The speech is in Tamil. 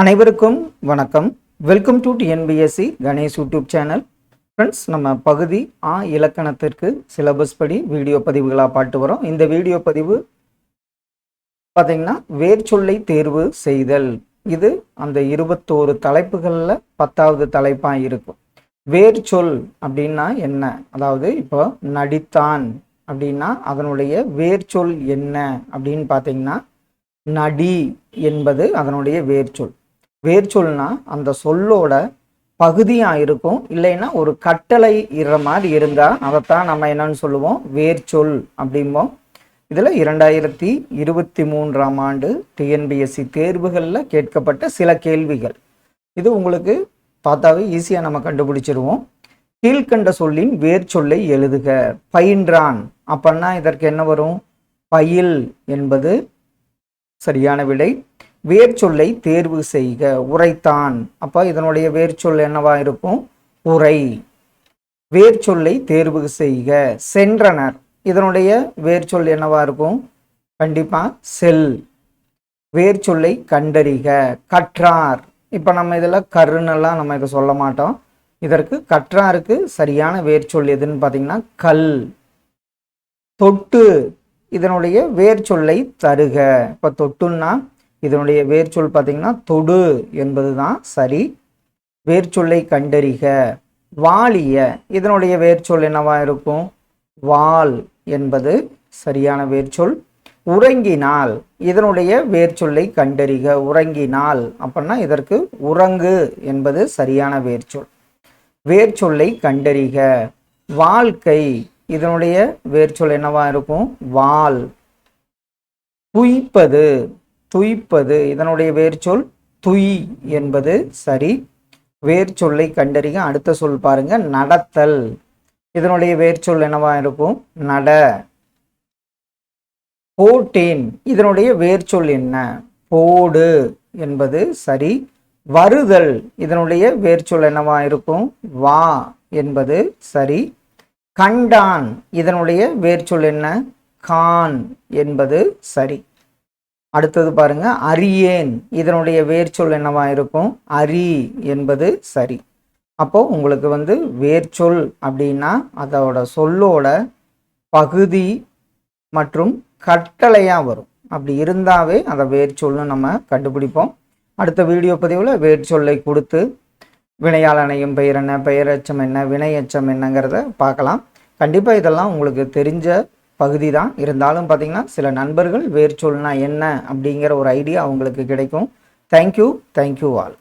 அனைவருக்கும் வணக்கம். Welcome to TNPSC Ganesh YouTube channel friends நம்ம பகுதி ஆ இலக்கணத்திற்கு சிலபஸ் படி வீடியோ பதிவுகளாக பாட்டு வரோம். இந்த வீடியோ பதிவு பார்த்தீங்கன்னா வேர்ச்சொல்லை தேர்வு செய்தல். இது அந்த இருபத்தோரு தலைப்புகளில் பத்தாவது தலைப்பாக இருக்கும். வேர்ச்சொல் அப்படின்னா என்ன? அதாவது இப்போ நடித்தான் அப்படின்னா அதனுடைய வேர்ச்சொல் என்ன அப்படின்னு பார்த்தீங்கன்னா நடி என்பது அதனுடைய வேர்ச்சொல் வேர்ச்சொல்னா அந்த சொல்லோட பகுதியாக இருக்கும். இல்லைன்னா ஒரு கட்டளை இடுற மாதிரி இருந்தால் அதைத்தான் நம்ம என்னன்னு சொல்லுவோம்? வேர்ச்சொல் அப்படிம்போம். இதில் இரண்டாயிரத்தி இருபத்தி மூன்றாம் ஆண்டு டிஎன்பிஎஸ்சி தேர்வுகளில் கேட்கப்பட்ட சில கேள்விகள். இது உங்களுக்கு பார்த்தாவே ஈஸியாக நம்ம கண்டுபிடிச்சிருவோம். கீழ்கண்ட சொல்லின் வேர்ச்சொல்லை எழுதுக. பயின்றான். அப்படின்னா இதற்கு என்ன வரும்? பயில் என்பது சரியான விடை. வேர்ச்சொல்லை தேர்வு செய்க. உரைத்தான். அப்போ இதனுடைய வேர்ச்சொல் என்னவா இருக்கும்? உரை. வேர்ச்சொல்லை தேர்வு செய்க. சென்றனர். இதனுடைய வேர்ச்சொல் என்னவா இருக்கும்? கண்டிப்பா செல். வேர்ச்சொல்லை கண்டறிக. கற்றார். இப்போ நம்ம இதில் கருன்னெல்லாம் நம்ம இதை சொல்ல மாட்டோம். இதற்கு கற்றாருக்கு சரியான வேர்ச்சொல் எதுன்னு பார்த்தீங்கன்னா கல். தொட்டு. இதனுடைய வேர்ச்சொல்லை தருக. இப்போ தொட்டுன்னா இதனுடைய வேர்ச்சொல் பார்த்தீங்கன்னா தொடு என்பது தான் சரி. வேர்ச்சொல்லை கண்டறிக. வாலிய. இதனுடைய வேர்ச்சொல் என்னவா இருக்கும்? வால் என்பது சரியான வேர்ச்சொல். உறங்கினால். இதனுடைய வேர்ச்சொல்லை கண்டறிக. உறங்கினால். அப்படின்னா இதற்கு உறங்கு என்பது சரியான வேர்ச்சொல். வேர்ச்சொல்லை கண்டறிக. வாழ்க்கை. இதனுடைய வேர்ச்சொல் என்னவா இருக்கும்? வால். குய்ப்பது. துய்ப்பது இதனுடைய வேர்ச்சொல் துய் என்பது சரி. வேர்ச்சொல்லை கண்டறிய அடுத்த சொல் பாருங்க நடத்தல். இதனுடைய வேர்ச்சொல் என்னவா இருக்கும்? நட. போட்டேன் இதனுடைய வேர்ச்சொல் என்ன? போடு என்பது சரி. வருதல் இதனுடைய வேர்ச்சொல் என்னவா இருக்கும்? வா என்பது சரி. கண்டான் இதனுடைய வேர்ச்சொல் என்ன? கான் என்பது சரி. அடுத்தது பாருங்க அரியேன். இதனுடைய வேர்ச்சொல் என்னவா இருக்கும்? அரி என்பது சரி. அப்போ உங்களுக்கு வந்து வேர்ச்சொல் அப்படின்னா அதோட சொல்லோட பகுதி மற்றும் கட்டளையாக வரும். அப்படி இருந்தாவே அதை வேர்ச்சொல்னு நம்ம கண்டுபிடிப்போம். அடுத்த வீடியோ பதிவில் வேர்ச்சொல்லை கொடுத்து வினையாளனையும் பெயர் என்ன பெயரச்சம் என்ன வினையச்சம் என்னங்கிறத பார்க்கலாம். கண்டிப்பாக இதெல்லாம் உங்களுக்கு தெரிஞ்ச பகுதி தான் இருந்தாலும் பார்த்தீங்கன்னா சில நண்பர்கள் வேர்ச்சொல்னா என்ன அப்படிங்கிற ஒரு ஐடியா அவங்களுக்கு கிடைக்கும். Thank you thank you all